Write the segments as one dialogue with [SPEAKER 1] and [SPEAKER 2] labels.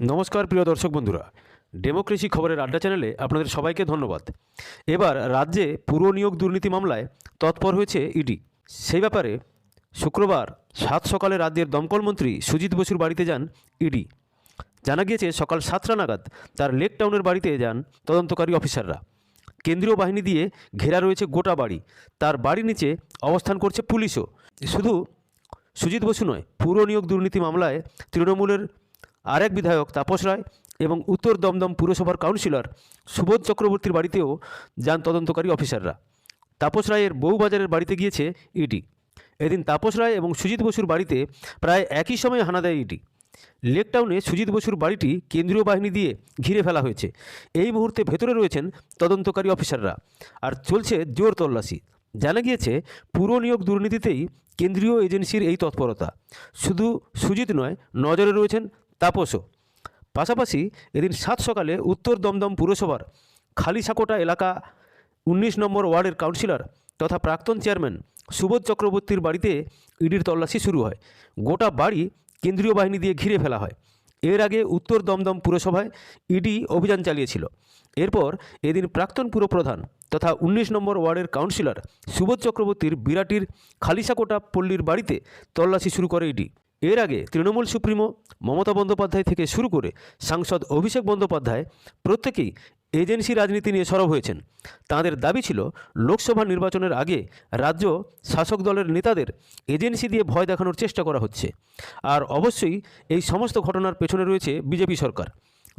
[SPEAKER 1] নমস্কার, প্রিয় দর্শক বন্ধুরা। ডেমোক্রেসি খবরের আড্ডা চ্যানেলে আপনাদের সবাইকে ধন্যবাদ। এবার রাজ্যে পুর নিয়োগ দুর্নীতি মামলায় তৎপর হয়েছে ইডি। সেই ব্যাপারে শুক্রবার সাত সকালে রাজ্যের দমকল মন্ত্রী সুজিত বসুর বাড়িতে যান ইডি। জানা গিয়েছে, সকাল সাতটা নাগাদ তার লেক টাউনের বাড়িতে যান তদন্তকারী অফিসাররা। কেন্দ্রীয় বাহিনী দিয়ে ঘেরা রয়েছে গোটা বাড়ি। তার বাড়ির নিচে অবস্থান করছে পুলিশও। শুধু সুজিত বসু নয়, পুর নিয়োগ দুর্নীতি মামলায় তৃণমূলের আরেক বিধায়ক তাপস রায় এবং উত্তর দমদম পুরসভার কাউন্সিলর সুবোধ চক্রবর্তীর বাড়িতেও যান তদন্তকারী অফিসাররা। তাপস রায়ের বউবাজারের বাড়িতে গিয়েছে ইডি। এদিন তাপস রায় এবং সুজিত বসুর বাড়িতে প্রায় একই সময়ে হানা দেয় ইডি। লেকটাউনে সুজিত বসুর বাড়িটি কেন্দ্রীয় বাহিনী দিয়ে ঘিরে ফেলা হয়েছে। এই মুহূর্তে ভেতরে রয়েছেন তদন্তকারী অফিসাররা। আর চলছে জোর তল্লাশি। জানা গিয়েছে, পুর নিয়োগ দুর্নীতিতেই কেন্দ্রীয় এজেন্সির এই তৎপরতা। শুধু সুজিত নয়, নজরে রয়েছেন তাপসও। পাশাপাশি এদিন সাত সকালে উত্তর দমদম পুরসভার খালিসাকোটা এলাকা উনিশ নম্বর ওয়ার্ডের কাউন্সিলর তথা প্রাক্তন চেয়ারম্যান সুবোধ চক্রবর্তীর বাড়িতে ইডির তল্লাশি শুরু হয়। গোটা বাড়ি কেন্দ্রীয় বাহিনী দিয়ে ঘিরে ফেলা হয়। এর আগে উত্তর দমদম পুরসভায় ইডি অভিযান চালিয়েছিল। এরপর এদিন প্রাক্তন পুরপ্রধান তথা উনিশ নম্বর ওয়ার্ডের কাউন্সিলর সুবোধ চক্রবর্তীর বিরাটির খালিসাকোটা পল্লীর বাড়িতে তল্লাশি শুরু করে ইডি। এর আগে তৃণমূল সুপ্রিমো মমতা বন্দ্যোপাধ্যায় থেকে শুরু করে সাংসদ অভিষেক বন্দ্যোপাধ্যায় প্রত্যেকেই এজেন্সি রাজনীতি নিয়ে সরব হয়েছেন। তাঁদের দাবি ছিল, লোকসভা নির্বাচনের আগে রাজ্য শাসক দলের নেতাদের এজেন্সি দিয়ে ভয় দেখানোর চেষ্টা করা হচ্ছে। আর অবশ্যই এই সমস্ত ঘটনার পেছনে রয়েছে বিজেপি সরকার।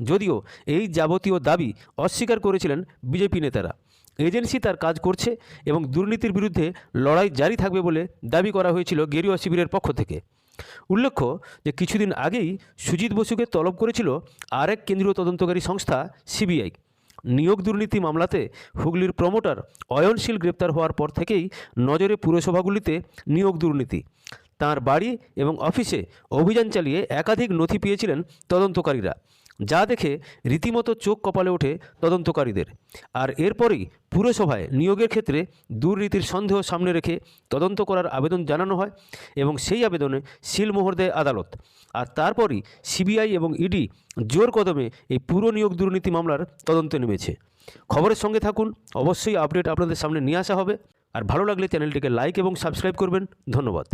[SPEAKER 1] যদিও এই যাবতীয় দাবি অস্বীকার করেছিলেন বিজেপি নেতারা। এজেন্সি তার কাজ করছে এবং দুর্নীতির বিরুদ্ধে লড়াই জারি থাকবে বলে দাবি করা হয়েছিল গেরুয়া শিবিরের পক্ষ থেকে। উল্লেখ্য যে কিছুদিন আগেই সুজিত বসুকে তলব করেছিল আরেক কেন্দ্রীয় তদন্তকারী সংস্থা সিবিআই। নিয়োগ দুর্নীতি মামলাতে হুগলির প্রমোটার অয়নশীল গ্রেপ্তার হওয়ার পর থেকেই নজরে পুরসভাগুলিতে নিয়োগ দুর্নীতি। তার বাড়ি এবং অফিসে অভিযান চালিয়ে একাধিক নথি পেয়েছিলেন তদন্তকারীরা। যা দেখে রীতিমতো চোখ কপালে ওঠে তদন্তকারীদের। আর এরপরেই পুরসভায় নিয়োগের ক্ষেত্রে দুর্নীতির সন্দেহ সামনে রেখে তদন্ত করার আবেদন জানানো হয় এবং সেই আবেদনে সিলমোহর দেয় আদালত। আর তারপরই সিবিআই এবং ইডি জোর কদমে এই পুরো নিয়োগ দুর্নীতি মামলার তদন্তে নেমেছে। খবরের সঙ্গে থাকুন, অবশ্যই আপডেট আপনাদের সামনে নিয়ে আসা হবে। আর ভালো লাগলে চ্যানেলটিকে লাইক এবং সাবস্ক্রাইব করবেন। ধন্যবাদ।